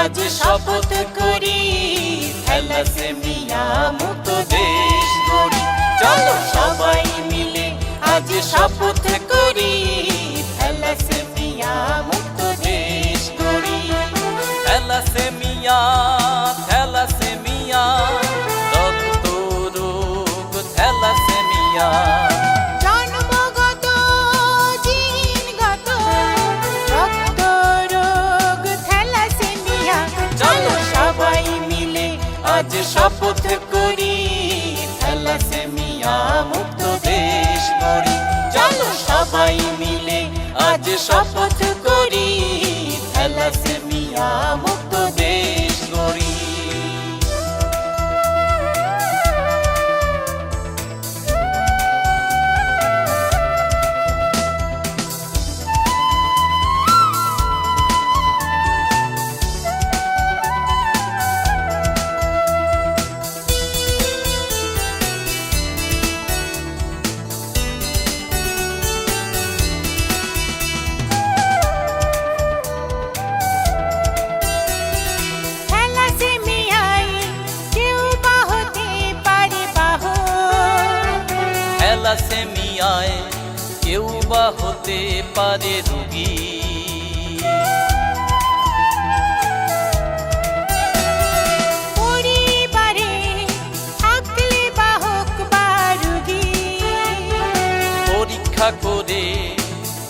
আজ শপথ করি। থ্যালাসেমিয়া মুক্ত দেশ গড়ি। চলো সবাই মিলে আজ শপথ আজ শপথ করি। থ্যালাসেমিয়া মুক্ত দেশ গড়ি। চলো সবাই মিলে আজ শপথ করি। থ্যালাসেমিয়া মুক্ত থ্যালাসেমিয়ায় কেউ বা হতে পারে রুগী। পরীক্ষা করে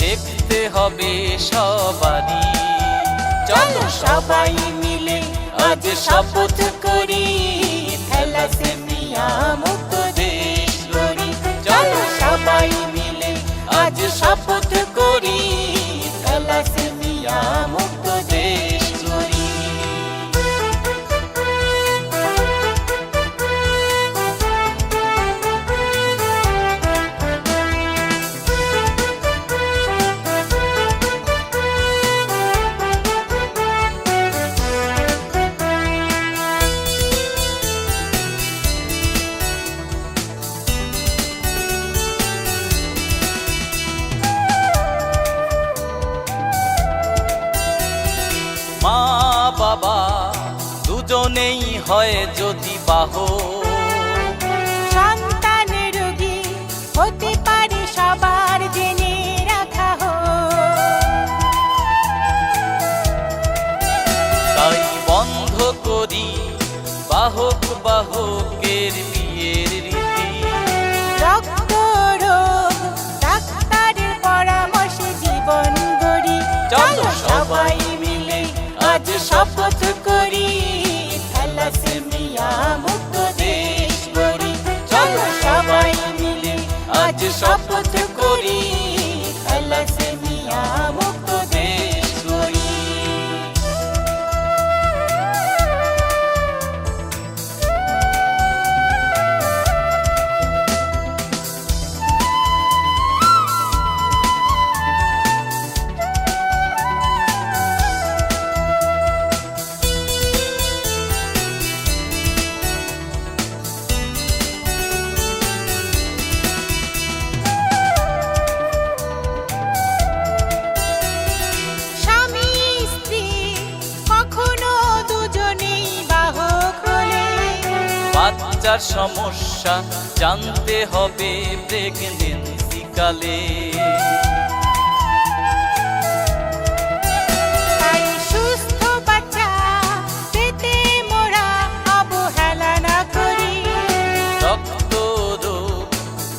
দেখতে হবে সবারই। চলো সবাই মিলে আজ শপথ করি। শপথ দুজনেই হয় যদি বাহ। সন্তান রোগী হতে পারে সবার জেনে রাখা হো তাই বন্ধ করি বাহক বাহকের আজ শপথ করি থ্যালাসেমিয়া বাচ্চার সমস্যা জানতে হবে প্রেগনেন্সি কালে। তাই সুস্থ বাচ্চা পেতে মোরা অবহেলা না করি। রক্ত রোগ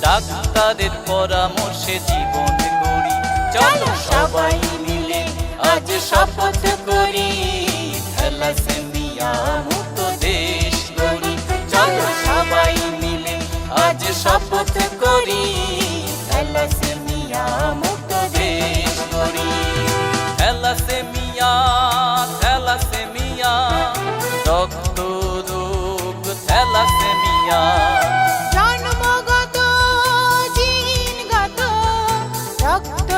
ডাক্তারের পরামর্শে জীবন করি চলো সবাই মিলে আজ শপথ করি। থ্যালাসেমিয়া শপথ করি থ্যালাসেমিয়া মুক্ত দেশ গড়ি থ্যালাসেমিয়া থ্যালাসেমিয়া রক্ত রোগ থ্যালাসেমিয়া। জন্মগত জিনগত রক্ত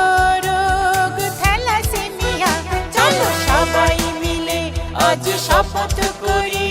রোগ থ্যালাসেমিয়া। চলো সবাই মিলে আজ শপথ করি।